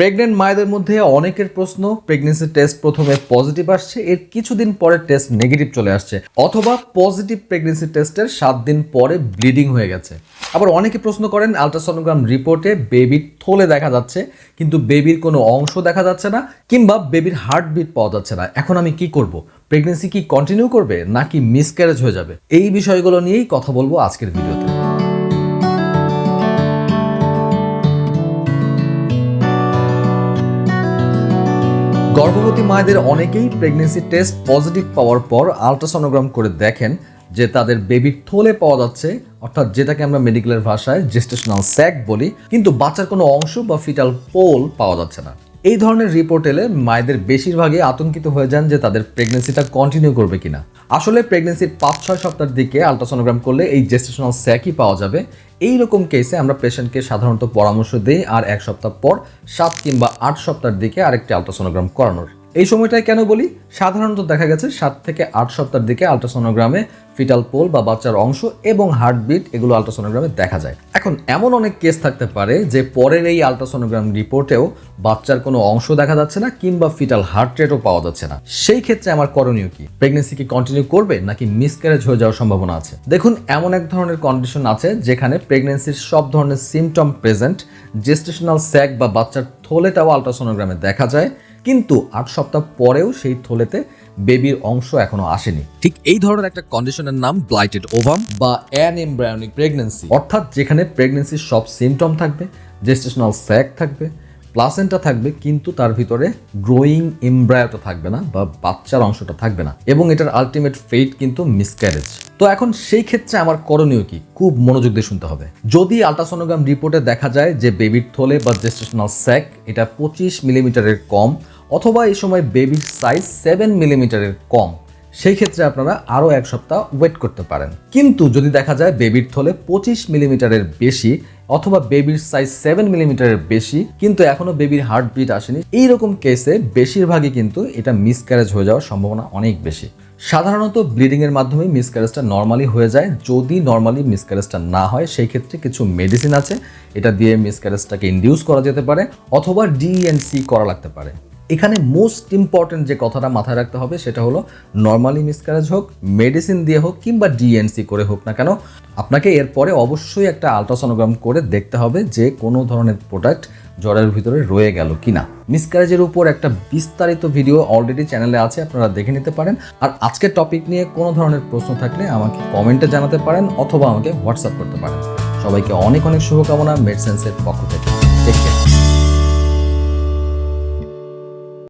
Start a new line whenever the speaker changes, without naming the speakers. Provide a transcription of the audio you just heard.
Pregnant মায়েদের মধ্যে অনেকের প্রশ্ন প্রেগনেন্সি টেস্ট প্রথমে পজিটিভ আসছে, এর কিছুদিন পরে টেস্ট নেগেটিভ চলে আসছে, অথবা পজিটিভ প্রেগনেন্সি টেস্টের সাত দিন পরে ব্লিডিং হয়ে গেছে। আবার অনেকে প্রশ্ন করেন আলট্রাসোনোগ্রাম রিপোর্টে বেবির থলে দেখা যাচ্ছে, কিন্তু বেবির কোনো অংশ দেখা যাচ্ছে না, কিংবা বেবির হার্টবিট পাওয়া যাচ্ছে না। এখন আমি কি করব? প্রেগনেন্সি কি কন্টিনিউ করবে, নাকি মিসক্যারেজ হয়ে যাবে? এই বিষয়গুলো নিয়েই কথা বলব আজকের ভিডিওতে। গর্ভবতী মায়েদের অনেকেই প্রেগনেন্সি টেস্ট পজিটিভ পাওয়ার পর আলট্রাসনোগ্রাম করে দেখেন যে তাদের বেবির থলে পাওয়া যাচ্ছে, অর্থাৎ যেটাকে আমরা মেডিকেলের ভাষায় জেস্টেশনাল স্যাক বলি, কিন্তু বাচ্চার কোনো অংশ বা ফিটাল পোল পাওয়া যাচ্ছে না। এই ধরনের রিপোর্ট এলে মায়েদের বেশিরভাগই আতঙ্কিত হয়ে যান যে তাদের প্রেগনেন্সিটা কন্টিনিউ করবে কিনা। আসলে প্রেগনেন্সির পাঁচ, ছয় সপ্তাহের দিকে আলট্রাসোনোগ্রাম করলে এই জেস্টেশনাল স্যাকই পাওয়া যাবে। এই রকম কেসে আমরা পেশেন্টকে সাধারণত পরামর্শ দিই আর এক সপ্তাহ পর সাত কিংবা আট সপ্তাহের দিকে আরেকটি আলট্রাসোনোগ্রাম করানোর। এই সময়টায় কেন বলি? সাধারণত দেখা গেছে সাত থেকে আট সপ্তাহের দিকে আলট্রাসোনোগ্রামে ফিটাল পোল বা বাচ্চার অংশ এবং হার্টবিট এগুলো আলট্রাসোনোগ্রামে দেখা যায়। এখন এমন অনেক কেস থাকতে পারে যে পরের এই আলট্রাসোনোগ্রাম রিপোর্টেও বাচ্চার কোনো অংশ দেখা যাচ্ছে না কিংবা ফিটাল হার্ট রেটও পাওয়া যাচ্ছে না। সেই ক্ষেত্রে আমার করণীয় কি? প্রেগনেন্সি কি কন্টিনিউ করবে নাকি মিসক্যারেজ হয়ে যাওয়ার সম্ভাবনা আছে? দেখুন, এমন এক ধরনের কন্ডিশন আছে যেখানে প্রেগনেন্সির সব ধরনের সিমটম প্রেজেন্ট জেস্টেশনাল স্যাক বা বাচ্চার থলেটাও আলট্রাসোনোগ্রামে দেখা যায় কিন্তু আট সপ্তাহ পরেও সেই থলেতে বেবির অংশ এখনও আসেনি। ঠিক এই ধরনের একটা কন্ডিশনের নাম ব্লাইটেড ওভাম বা অ্যান এমব্রায়োনিক প্রেগনেন্সি অর্থাৎ যেখানে প্রেগনেন্সির সব সিমটম থাকবে জেস্টেশনাল স্যাক থাকবে প্লাসেন্টা থাকবে, কিন্তু তার ভিতরে গ্রোয়িং এমব্রায়োটা থাকবে না বা বাচ্চার অংশটা থাকবে না। এবং এটার আলটিমেট ফেট কিন্তু মিসক্যারেজ তো এখন সেই ক্ষেত্রে আমার করণীয় কি? খুব মনোযোগ দিয়ে শুনতে হবে। যদি আলট্রাসোনোগ্রাম রিপোর্টে দেখা যায় যে বেবির থলে বা জেস্টেশনাল স্যাক এটা পঁচিশ মিলিমিটারের কম, অথবা এই সময় বেবির সাইজ সেভেন মিলিমিটারের কম, সেই ক্ষেত্রে আপনারা আরও এক সপ্তাহ ওয়েট করতে পারেন। কিন্তু যদি দেখা যায় বেবির থলে পঁচিশ মিলিমিটারের বেশি অথবা বেবির সাইজ সেভেন মিলিমিটারের বেশি, কিন্তু এখনও বেবির হার্টবিট আসেনি। এইরকম কেসে বেশিরভাগই কিন্তু এটা মিসক্যারেজ হয়ে যাওয়ার সম্ভাবনা অনেক বেশি। সাধারণত ব্লিডিংয়ের মাধ্যমে মিসক্যারেজটা নর্মালি হয়ে যায়। যদি নর্মালি মিসক্যারেজটা না হয় সেই ক্ষেত্রে কিছু মেডিসিন আছে। এটা দিয়ে মিসক্যারেজটাকে ইন্ডিউস করা যেতে পারে, অথবা ডিএনসি করা লাগতে পারে। এখানে মোস্ট ইম্পর্টেন্ট যে কথাটা মাথায় রাখতে হবে সেটা হলো নর্মালি মিসক্যারেজ হোক মেডিসিন দিয়ে হোক কিংবা ডিএনসি করে হোক না কেন, আপনাকে এরপরে অবশ্যই একটা আলট্রাসোনোগ্রাম করে দেখতে হবে যে কোনো ধরনের প্রোডাক্ট জ্বরের ভিতরে রয়ে গেল কিনা। মিসক্যারেজের উপর একটা বিস্তারিত ভিডিও অলরেডি চ্যানেলে আছে, আপনারা দেখে নিতে পারেন। আর আজকের টপিক নিয়ে কোনো ধরনের প্রশ্ন থাকলে আমাকে কমেন্টে জানাতে পারেন অথবা আমাকে হোয়াটসঅ্যাপ করতে পারেন। সবাইকে অনেক অনেক শুভকামনা মেডসেন্সের পক্ষ থেকে। Take care